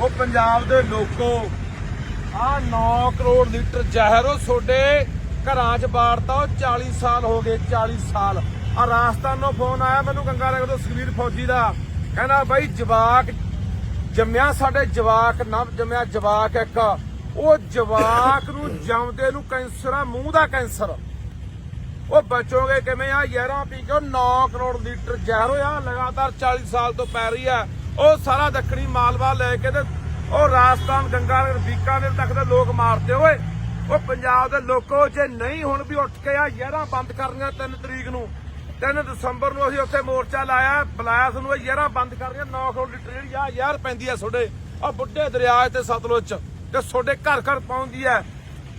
ਉਹ ਪੰਜਾਬ ਦੇ ਲੋਕੋ, ਆ 9 ਕਰੋੜ ਲੀਟਰ ਜ਼ਹਿਰ ਉਹ ਤੁਹਾਡੇ ਘਰਾਂ 'ਚ ਬਾੜਤਾ ਉਹ 40 ਸਾਲ ਹੋ ਗਏ 40 ਸਾਲ। ਆ ਰਾਜਸਥਾਨੋਂ ਫੋਨ ਆਇਆ ਮੈਨੂੰ ਗੰਗਾ ਨਗਰ ਤੋਂ ਸੁਖਵੀਰ ਫੌਜੀ ਦਾ। ਕਹਿੰਦਾ, ਬਾਈ ਜਵਾਕ ਜੰਮਿਆ ਸਾਡੇ ਜਵਾਕ, ਨਵ ਜੰਮਿਆ ਜਵਾਕ ਇੱਕ। ਉਹ ਜਵਾਕ ਨੂੰ ਜੰਮਦੇ ਨੂੰ ਕੈਂਸਰ ਆ, ਮੂੰਹ ਦਾ ਕੈਂਸਰ। ਉਹ ਬਚੋਗੇ ਕਿਵੇਂ ਆ? ਯਾਰਾਂ ਪੀ ਕੇ ਉਹ 9 ਕਰੋੜ ਲੀਟਰ ਜ਼ਹਿਰ ਹੋਇਆ, ਲਗਾਤਾਰ 40 ਸਾਲ ਤੋਂ ਪੈ ਰਹੀ ਆ। ਉਹ ਸਾਰਾ ਦੱਖਣੀ ਮਾਲਵਾ ਲੈ ਕੇ ਤੇ ਉਹ ਰਾਜਸਥਾਨ ਗੰਗਾਨਗਰ ਬੀਕਾਨੇਰ ਤੱਕ ਦੇ ਲੋਕ ਮਾਰਦੇ ਓਏ। ਉਹ ਪੰਜਾਬ ਦੇ ਲੋਕੋ, ਜੇ ਨਹੀਂ ਹੁਣ ਵੀ ਉੱਠ ਕੇ ਆ ਯਾਰਾਂ ਬੰਦ ਕਰਨੀਆਂ 3 ਤਰੀਕ ਨੂੰ। 3 ਦਸੰਬਰ ਨੂੰ ਅਸੀਂ ਉੱਥੇ ਮੋਰਚਾ ਲਾਇਆ, ਬੁਲਾਇਆ ਤੁਹਾਨੂੰ ਇਹ ਯਾਰਾਂ ਬੰਦ ਕਰਨੀਆਂ 9 ਕਰੋੜ ਲੀਟਰ ਜਿਹੜੀ ਆ ਯਾਰ ਪੈਂਦੀ ਆ ਤੁਹਾਡੇ। ਆ ਬੁੱਢੇ ਦਰਿਆ ਤੇ ਸਤਲੁਜ ਚ, ਤੇ ਤੁਹਾਡੇ ਘਰ ਘਰ ਪਹੁੰਚਦੀ ਹੈ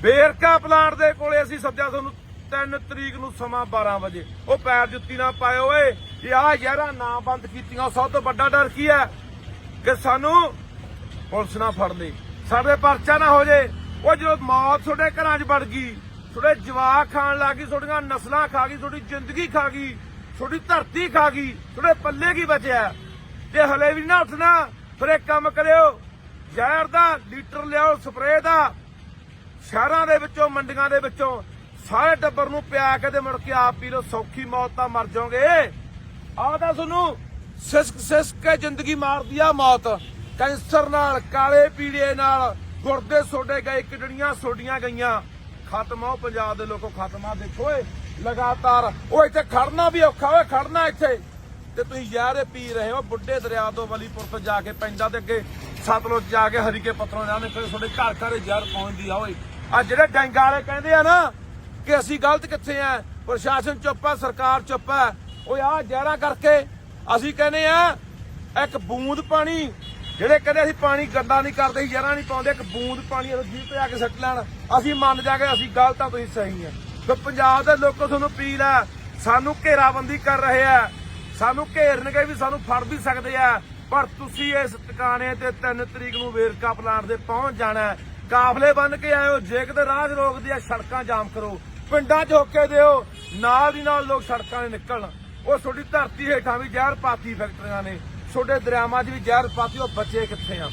ਵੇਰਕਾ ਪਲਾਂਟ ਦੇ ਕੋਲੇ ਅਸੀਂ ਸੱਦਿਆ ਤੁਹਾਨੂੰ 3 ਤਰੀਕ ਨੂੰ ਸਮਾਂ 12 ਵਜੇ। ਉਹ ਪੈਰ ਜੁੱਤੀ ਨਾ ਪਾਏ ਓਏ। ਇਹ ਆ ਯਾਰਾਂ ਨਾ ਬੰਦ ਕੀਤੀਆਂ ਸਭ ਤੋਂ ਵੱਡਾ ਡਰ ਕੀ ਹੈ? ਕਿ ਸਾਨੂੰ ਪੁਲਿਸ ਨਾ ਫੜ ਲਈ ਸਾਡੇ ਪਰਚਾ ਨਾ ਹੋ ਜੇ। ਉਹ ਜਦੋਂ ਮੌਤ ਤੁਹਾਡੇ ਘਰਾਂ 'ਚ ਵੜ ਗਈ, ਤੁਹਾਡੇ ਜਵਾਕ ਖਾਣ ਲੱਗੀ ਤੁਹਾਡੀਆਂ ਨਸਲਾਂ ਖਾ ਗਈ, ਤੁਹਾਡੀ ਜ਼ਿੰਦਗੀ ਖਾ ਗਈ, ਤੁਹਾਡੀ ਧਰਤੀ ਖਾ ਗਈ, ਤੁਹਾਡੇ ਪੱਲੇ ਕੀ ਬਚਿਆ? ਜੇ ਹਲੇ ਵੀ ਨਾ ਉੱਠਣਾ, ਫਿਰ ਇੱਕ ਕੰਮ ਕਰਿਓ। ਜ਼ਹਿਰ ਦਾ ਲੀਟਰ ਲਿਆਓ, ਸਪਰੇਅ ਦਾ। ਸ਼ਹਿਰਾਂ ਦੇ ਵਿੱਚੋਂ, ਮੰਡੀਆਂ ਦੇ ਵਿੱਚੋਂ, ਸਾਰੇ ਟੱਬਰ ਨੂੰ ਪਿਆ ਕੇ ਤੇ ਮੁੜ ਕੇ ਆਪ ਪੀ ਲੋ ਸੌਖੀ ਮੌਤ ਤਾਂ ਮਰ ਜਾਓਗੇ। ਆਹ ਤਾਂ ਤੁਹਾਨੂੰ ਸਿਸਕ ਸਿਸਕ ਕੇ ਜ਼ਿੰਦਗੀ ਮਾਰਦੀ ਆ ਮੌਤ। ਕੈਂਸਰ ਨਾਲ, ਕਾਲੇ ਪੀੜੇ ਨਾਲ, ਗੁਰਦੇ ਸੋਡੇ ਗਏ, ਕਿਡਨੀਆਂ ਸੋਡੀਆਂ ਗਈਆਂ। ਖਤਮ ਆ ਪੰਜਾਬ ਦੇ ਲੋਕੋ, ਖਤਮ ਆ। ਦੇਖੋ ਏ ਲਗਾਤਾਰ। ਉਹ ਇੱਥੇ ਖੜਨਾ ਵੀ ਔਖਾ, ਓਏ, ਖੜਨਾ ਇੱਥੇ। ਤੇ ਤੁਸੀਂ ਯਾਰੇ ਪੀ ਰਹੇ ਹੋ, ਬੁੱਢੇ ਦਰਿਆ ਤੋਂ ਵਲੀਪੁਰ ਤੋਂ ਜਾ ਕੇ ਪੈਂਦਾ ਤੇ ਅੱਗੇ ਸਤਲੁਜ ਜਾ ਕੇ, ਹਰੀਕੇ ਪੱਤਰੋਂ ਜਾਣੇ, ਫਿਰ ਤੁਹਾਡੇ ਘਰ ਘਰ ਜ਼ਹਿਰ ਪਹੁੰਚਦੀ ਆ, ਓਏ। ਆ ਜਿਹੜੇ ਡੰਗਾ ਵਾਲੇ ਕਹਿੰਦੇ ਆ ਨਾ ਕਿ ਅਸੀਂ ਗਲਤ ਕਿੱਥੇ ਆ? ਪ੍ਰਸ਼ਾਸਨ ਚੁੱਪ ਆ, ਸਰਕਾਰ ਚੁੱਪ ਆ। ਉਹ ਆ ਜ਼ਹਿਰਾ ਕਰਕੇ ਅਸੀਂ ਕਹਿੰਦੇ ਆ, ਇੱਕ ਬੂੰਦ ਪਾਣੀ, ਜਿਹੜੇ ਕਹਿੰਦੇ ਅਸੀਂ ਪਾਣੀ ਗੰਦਾ ਨਹੀਂ ਕਰਦੇ ਜਹਿਰਾ ਨਹੀਂ ਪਾਉਂਦੇ, ਇੱਕ ਬੂੰਦ ਪਾਣੀ ਉਹ ਜੀਭ ਤੇ ਆ ਕੇ ਸੱਟ ਲੈਣ। ਅਸੀਂ ਮੰਨ ਜਾ ਕੇ ਅਸੀਂ ਗਲਤ ਆ ਤੁਸੀਂ ਸਹੀ ਆ। ਤੇ ਪੰਜਾਬ ਦੇ ਲੋਕੋ ਤੁਹਾਨੂੰ ਅਪੀਲ ਆ, ਸਾਨੂੰ ਘੇਰਾਬੰਦੀ ਕਰ ਰਹੇ ਆ। ਸਾਨੂੰ ਘੇਰਨਗੇ ਵੀ ਸਾਨੂੰ ਫੜ ਵੀ ਸਕਦੇ ਆ। ਪਰ ਤੁਸੀਂ ਇਸ ਟਿਕਾਣੇ ਤੇ 3 ਤਰੀਕ ਨੂੰ ਵੇਰਕਾ ਪਲਾਂਟ ਦੇ ਪਹੁੰਚ ਜਾਣਾ ਕਾਫਲੇ ਬੰਨ ਕੇ ਆਇਓ, ਜੇ ਕਿਤੇ ਰਾਹ 'ਚ ਰੋਕਦੇ ਆ, ਸੜਕਾਂ ਜਾਮ ਕਰੋ। ਪਿੰਡਾਂ 'ਚ ਹੋਕੇ ਦਿਓ, ਨਾਲ ਦੀ ਨਾਲ ਲੋਕ ਸੜਕਾਂ 'ਤੇ ਨਿਕਲਣ। ਉਹ ਤੁਹਾਡੀ ਧਰਤੀ ਹੇਠਾਂ ਵੀ ਜ਼ਹਿਰ ਪਾਤੀ ਫੈਕਟਰੀਆਂ ਨੇ। ਤੁਹਾਡੇ ਦਰਿਆਵਾਂ 'ਚ ਵੀ ਜ਼ਹਿਰ ਪਾਤੀ, ਉਹ ਬੱਚੇ ਕਿੱਥੇ ਆ